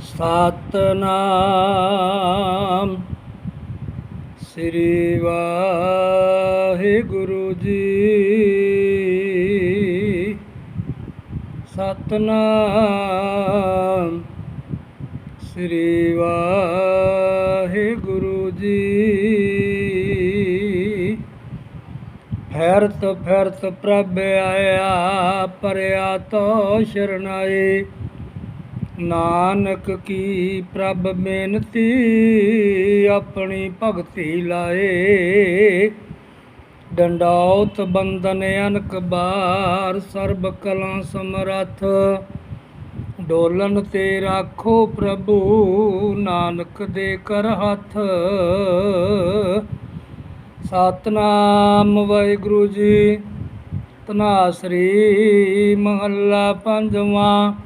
ਸਤਨਾਮ। ਸ੍ਰੀ ਵਾਹਿਗੁਰੂ ਜੀ। ਸਤਨਾਮ। ਸ੍ਰੀ ਵਾਹਿਗੁਰੂ ਜੀ। ਫਿਰਤ ਫਿਰਤ ਪ੍ਰਭ ਆਇਆ, ਪਰਿਆ ਤੋ ਸ਼ਰਨਾਏ। ਨਾਨਕ ਕੀ ਪ੍ਰਭ ਬੇਨਤੀ ਆਪਣੀ ਭਗਤੀ ਲਾਏ। ਡੰਡੌਤ ਬੰਦਨ ਅਨਕ ਬਾਰ, ਸਰਬ ਕਲਾਂ ਸਮਰੱਥ। ਡੋਲਨ ਤੇ ਰਾਖੋ ਪ੍ਰਭੂ, ਨਾਨਕ ਦੇ ਕਰ ਹੱਥ। ਸਤਨਾਮ ਵਾਹਿਗੁਰੂ ਜੀ ਤਨਾਸਰੀ ਮਹੱਲਾ ਪੰਜਵਾਂ।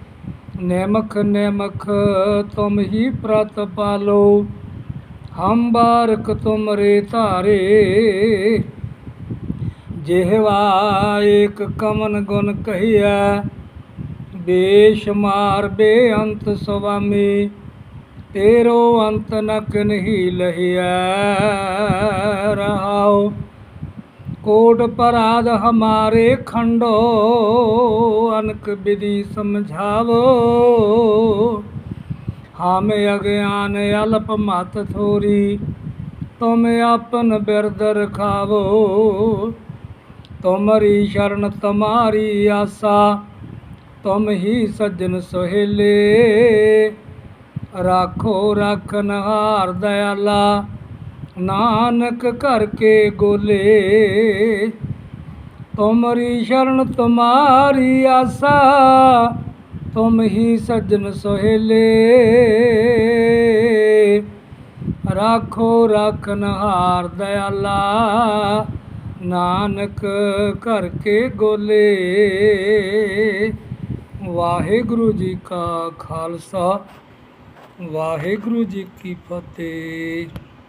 ਨੇਮਖ ਨੇਮਖ ਤੁਮ ਹੀ ਪ੍ਰਤਪਾਲੋ ਹਮ ਬਾਰਕ ਤੁਮਰੇ ਧਾਰੇ। ਜਿਹਵਾ ਏਕ ਕਮਨ ਗੁਣ ਕਹੀਐ ਬੇਸ਼ੁਮਾਰ ਬੇਅੰਤ ਸੁਆਮੀ, ਤੇਰੋ ਅੰਤ ਨਕ ਨਹੀਂ ਲਹਿਆ ਰਹਾਉ ਕੋਟ ਪਰਾਧ ਹਮਾਰੇ ਖੰਡੋ, ਅਨਕ ਵਿਧि ਸਮਝਾਵੋ। ਹਮ ਅਗਿਆਨ ਅਲਪ ਮਤ ਥੋਰੀ, ਤੁਮ ਆਪਨ ਬਿਰਦ ਰਖਾਵੋ। ਤੁਮਰੀ ਸ਼ਰਨ ਤੁਮਾਰੀ ਆਸਾ, ਤੁਮ ਹੀ ਸੱਜਣ ਸੋਹੇਲੇ। ਰਾਖੋ ਰਖਨ ਹਾਰ ਦਇਆਲਾ। ਨਾਨਕ ਘਰ ਕੇ ਗੋਲੇ। ਤੁਮਰੀ ਸ਼ਰਨ ਤੁਮਾਰੀ ਆਸਾ, ਤੁਮ ਹੀ ਸੱਜਣ ਸੋਹਿਲੇ। ਰਾਖੋ ਰਖਨ ਹਾਰ ਦਇਆਲਾ, ਨਾਨਕ ਘਰ ਕੇ ਗੋਲੇ। ਵਾਹਿਗੁਰੂ ਜੀ ਕਾ ਖਾਲਸਾ, ਵਾਹਿਗੁਰੂ ਜੀ ਕੀ ਫਤਿਹ।